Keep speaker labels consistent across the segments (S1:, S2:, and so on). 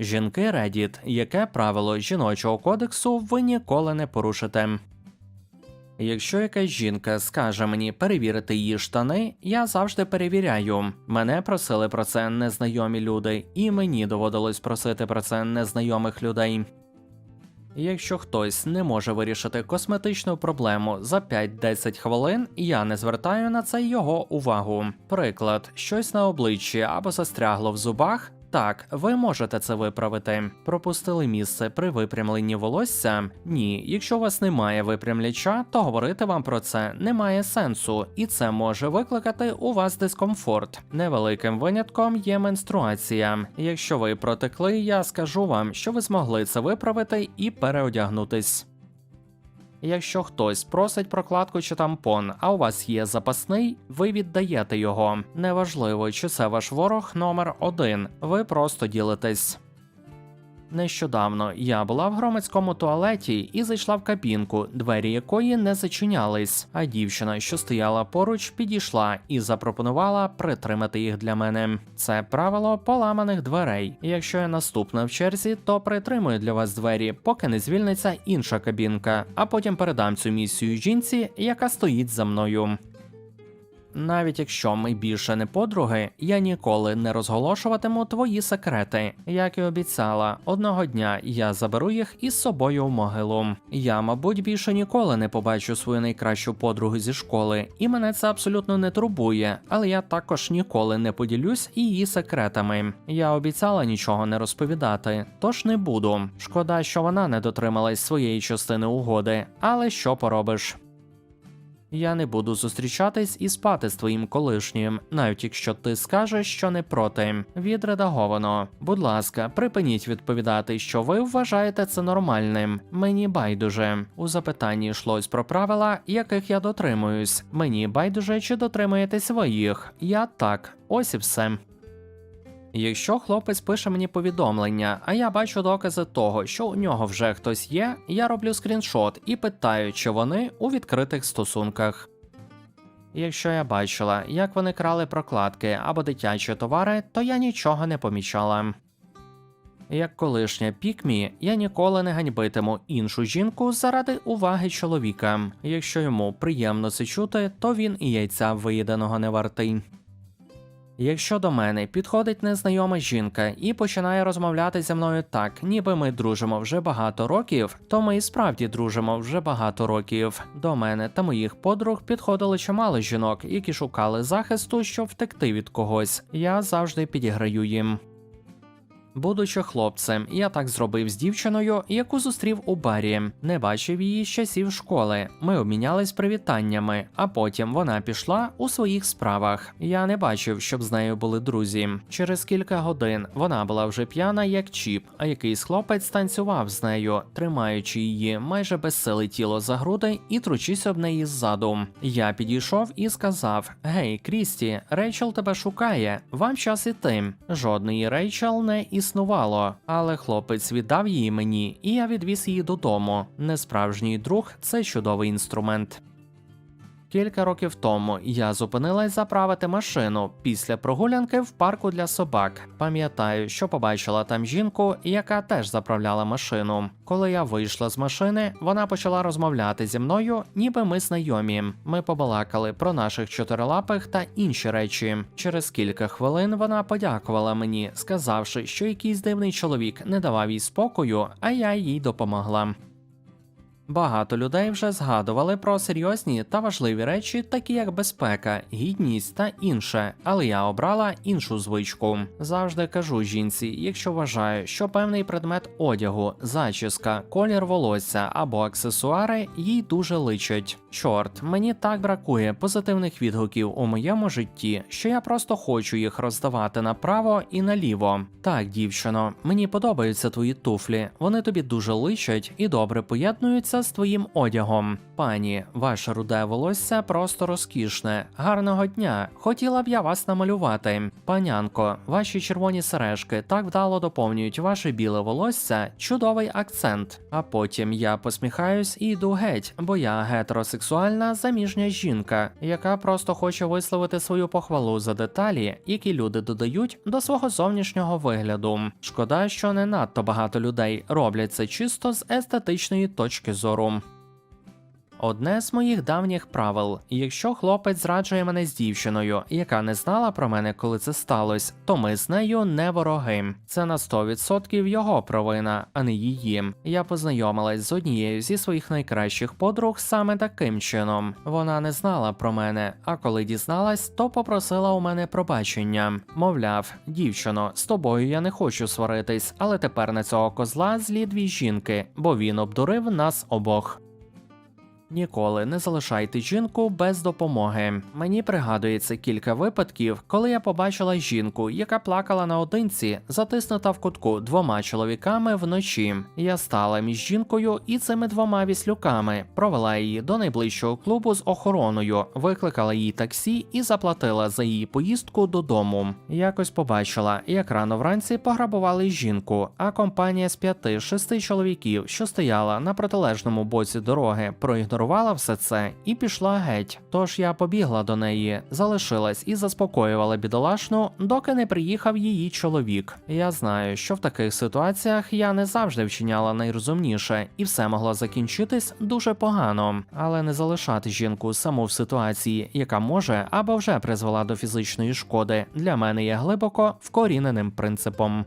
S1: Жінки Reddit, яке правило жіночого кодексу ви ніколи не порушите. Якщо якась жінка скаже мені перевірити її штани, я завжди перевіряю. Мене просили про це незнайомі люди, і мені доводилось просити про це незнайомих людей. Якщо хтось не може вирішити косметичну проблему за 5-10 хвилин, я не звертаю на це його увагу. Приклад, щось на обличчі або застрягло в зубах. Так, ви можете це виправити. Пропустили місце при випрямленні волосся? Ні, якщо у вас немає випрямляча, то говорити вам про це немає сенсу, і це може викликати у вас дискомфорт. Невеликим винятком є менструація. Якщо ви протекли, я скажу вам, що ви змогли це виправити і переодягнутись. Якщо хтось просить прокладку чи тампон, а у вас є запасний, ви віддаєте його. Неважливо, чи це ваш ворог номер один, ви просто ділитесь. Нещодавно я була в громадському туалеті і зайшла в кабінку, двері якої не зачинялись. А дівчина, що стояла поруч, підійшла і запропонувала притримати їх для мене. Це правило поламаних дверей. Якщо я наступна в черзі, то притримую для вас двері, поки не звільниться інша кабінка, а потім передам цю місію жінці, яка стоїть за мною. Навіть якщо ми більше не подруги, я ніколи не розголошуватиму твої секрети. Як і обіцяла, одного дня я заберу їх із собою в могилу. Я, мабуть, більше ніколи не побачу свою найкращу подругу зі школи, і мене це абсолютно не турбує, але я також ніколи не поділюсь її секретами. Я обіцяла нічого не розповідати, тож не буду. Шкода, що вона не дотрималась своєї частини угоди, але що поробиш? Я не буду зустрічатись і спати з твоїм колишнім, навіть якщо ти скажеш, що не проти. Відредаговано. Будь ласка, припиніть відповідати, що ви вважаєте це нормальним. Мені байдуже. У запитанні йшлось про правила, яких я дотримуюсь. Мені байдуже, чи дотримуєтесь своїх. Я так. Ось і все. Якщо хлопець пише мені повідомлення, а я бачу докази того, що у нього вже хтось є, я роблю скріншот і питаю, чи вони у відкритих стосунках. Якщо я бачила, як вони крали прокладки або дитячі товари, то я нічого не помічала. Як колишня пікмі, я ніколи не ганьбитиму іншу жінку заради уваги чоловіка. Якщо йому приємно це чути, то він і яйця виїденого не вартий. Якщо до мене підходить незнайома жінка і починає розмовляти зі мною так, ніби ми дружимо вже багато років, то ми і справді дружимо вже багато років. До мене та моїх подруг підходили чимало жінок, які шукали захисту, щоб втекти від когось. Я завжди підіграю їм. Будучи хлопцем, я так зробив з дівчиною, яку зустрів у барі. Не бачив її з часів школи. Ми обмінялись привітаннями, а потім вона пішла у своїх справах. Я не бачив, щоб з нею були друзі. Через кілька годин вона була вже п'яна, як чіп, а якийсь хлопець танцював з нею, тримаючи її майже безсиле тіло за груди і тручись об неї ззаду. Я підійшов і сказав: Гей, Крісті, Рейчел тебе шукає. Вам час іти. Жодної Рейчел не існувало, але хлопець віддав її мені, і я відвіз її додому. Несправжній друг це чудовий інструмент. Кілька років тому я зупинилась заправити машину після прогулянки в парку для собак. Пам'ятаю, що побачила там жінку, яка теж заправляла машину. Коли я вийшла з машини, вона почала розмовляти зі мною, ніби ми знайомі. Ми побалакали про наших чотирилапих та інші речі. Через кілька хвилин вона подякувала мені, сказавши, що якийсь дивний чоловік не давав їй спокою, а я їй допомогла. Багато людей вже згадували про серйозні та важливі речі, такі як безпека, гідність та інше, але я обрала іншу звичку. Завжди кажу жінці, якщо вважаю, що певний предмет одягу, зачіска, колір волосся або аксесуари їй дуже личать. Чорт, мені так бракує позитивних відгуків у моєму житті, що я просто хочу їх роздавати направо і наліво. Так, дівчино, мені подобаються твої туфлі, вони тобі дуже личать і добре поєднуються з твоїм одягом. Пані, ваше руде волосся просто розкішне. Гарного дня. Хотіла б я вас намалювати. Панянко, ваші червоні сережки так вдало доповнюють ваше біле волосся, чудовий акцент. А потім я посміхаюсь і йду геть, бо я гетеросексуальна заміжня жінка, яка просто хоче висловити свою похвалу за деталі, які люди додають до свого зовнішнього вигляду. Шкода, що не надто багато людей роблять це чисто з естетичної точки зору зору. Одне з моїх давніх правил: якщо хлопець зраджує мене з дівчиною, яка не знала про мене, коли це сталося, то ми з нею не вороги. Це на 100% його провина, а не її. Я познайомилась з однією зі своїх найкращих подруг саме таким чином. Вона не знала про мене, а коли дізналась, то попросила у мене пробачення. Мовляв, дівчино, з тобою я не хочу сваритись, але тепер на цього козла злі дві жінки, бо він обдурив нас обох. Ніколи не залишайте жінку без допомоги. Мені пригадується кілька випадків, коли я побачила жінку, яка плакала наодинці, затиснута в кутку двома чоловіками вночі. Я стала між жінкою і цими двома віслюками, провела її до найближчого клубу з охороною, викликала їй таксі і заплатила за її поїздку додому. Якось побачила, як рано вранці пограбували жінку, а компанія з п'яти-шести чоловіків, що стояла на протилежному боці дороги, проігнорувала все це і пішла геть. Тож я побігла до неї, залишилась і заспокоювала бідолашну, доки не приїхав її чоловік. Я знаю, що в таких ситуаціях я не завжди вчиняла найрозумніше, і все могло закінчитись дуже погано, але не залишати жінку саму в ситуації, яка може або вже призвела до фізичної шкоди, для мене є глибоко вкоріненим принципом.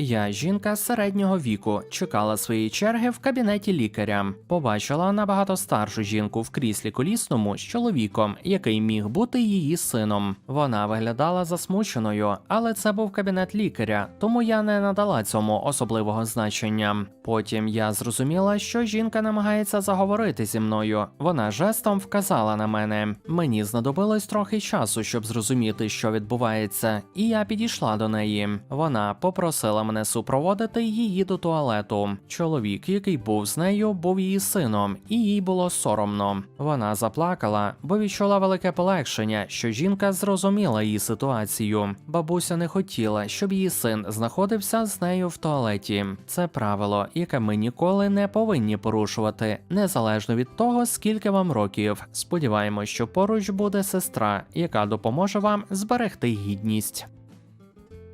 S1: Я, жінка середнього віку, чекала своєї черги в кабінеті лікаря. Побачила набагато старшу жінку в кріслі колісному з чоловіком, який міг бути її сином. Вона виглядала засмученою, але це був кабінет лікаря, тому я не надала цьому особливого значення. Потім я зрозуміла, що жінка намагається заговорити зі мною. Вона жестом вказала на мене. Мені знадобилось трохи часу, щоб зрозуміти, що відбувається, і я підійшла до неї. Вона попросила мене супроводити її до туалету. Чоловік, який був з нею, був її сином, і їй було соромно. Вона заплакала, бо відчула велике полегшення, що жінка зрозуміла її ситуацію. Бабуся не хотіла, щоб її син знаходився з нею в туалеті. Це правило, яке ми ніколи не повинні порушувати, незалежно від того, скільки вам років. Сподіваємось, що поруч буде сестра, яка допоможе вам зберегти гідність.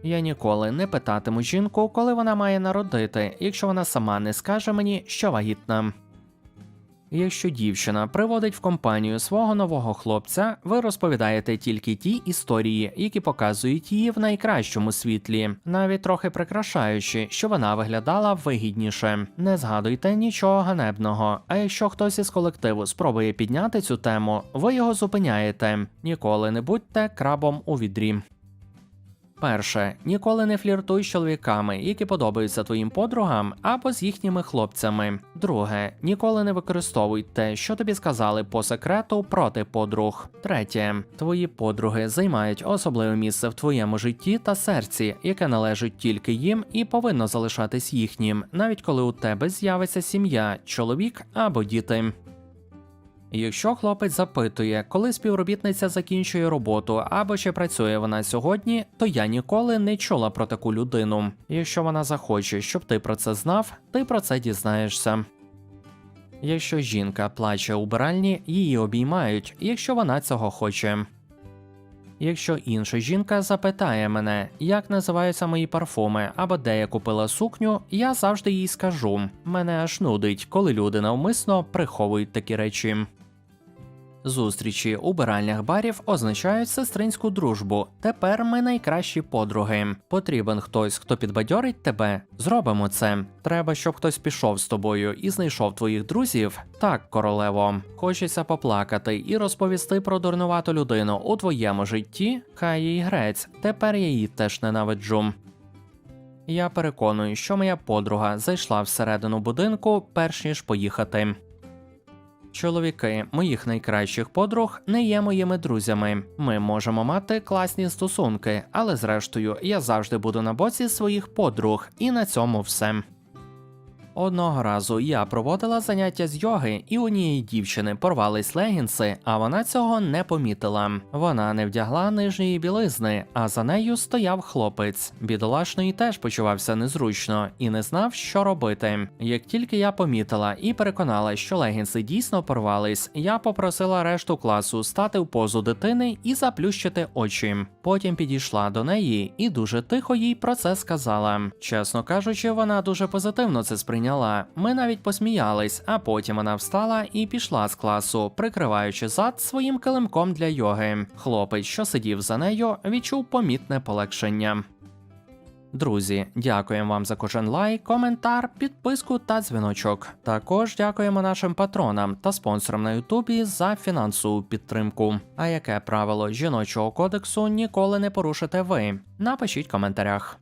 S1: Я ніколи не питатиму жінку, коли вона має народити, якщо вона сама не скаже мені, що вагітна. Якщо дівчина приводить в компанію свого нового хлопця, ви розповідаєте тільки ті історії, які показують її в найкращому світлі, навіть трохи прикрашаючи, що вона виглядала вигідніше. Не згадуйте нічого ганебного. А якщо хтось із колективу спробує підняти цю тему, ви його зупиняєте. Ніколи не будьте крабом у відрі. Перше, ніколи не фліртуй з чоловіками, які подобаються твоїм подругам або з їхніми хлопцями. Друге, ніколи не використовуй те, що тобі сказали по секрету проти подруг. Третє, твої подруги займають особливе місце в твоєму житті та серці, яке належить тільки їм і повинно залишатись їхнім, навіть коли у тебе з'явиться сім'я, чоловік або діти. Якщо хлопець запитує, коли співробітниця закінчує роботу або чи працює вона сьогодні, то я ніколи не чула про таку людину. Якщо вона захоче, щоб ти про це знав, ти про це дізнаєшся. Якщо жінка плаче у биральні, її обіймають, якщо вона цього хоче. Якщо інша жінка запитає мене, як називаються мої парфуми або де я купила сукню, я завжди їй скажу. Мене аж нудить, коли люди навмисно приховують такі речі. Зустрічі у биральнях барів означають сестринську дружбу. Тепер ми найкращі подруги. Потрібен хтось, хто підбадьорить тебе. Зробимо це. Треба, щоб хтось пішов з тобою і знайшов твоїх друзів. Так, королево. Хочеться поплакати і розповісти про дурнувату людину у твоєму житті. Хай їй грець. Тепер я її теж ненавиджу. Я переконую, що моя подруга зайшла всередину будинку, перш ніж поїхати. Чоловіки моїх найкращих подруг не є моїми друзями. Ми можемо мати класні стосунки, але зрештою я завжди буду на боці своїх подруг, і на цьому все. Одного разу я проводила заняття з йоги, і у однієї дівчини порвались легінси, а вона цього не помітила. Вона не вдягла нижньої білизни, а за нею стояв хлопець. Бідолашний теж почувався незручно і не знав, що робити. Як тільки я помітила і переконала, що легінси дійсно порвались, я попросила решту класу стати в позу дитини і заплющити очі. Потім підійшла до неї і дуже тихо їй про це сказала. Чесно кажучи, вона дуже позитивно це сприйняла. Ми навіть посміялись, а потім вона встала і пішла з класу, прикриваючи зад своїм килимком для йоги. Хлопець, що сидів за нею, відчув помітне полегшення. Друзі, дякуємо вам за кожен лайк, коментар, підписку та дзвіночок. Також дякуємо нашим патронам та спонсорам на Ютубі за фінансову підтримку. А яке правило жіночого кодексу ніколи не порушите ви? Напишіть в коментарях.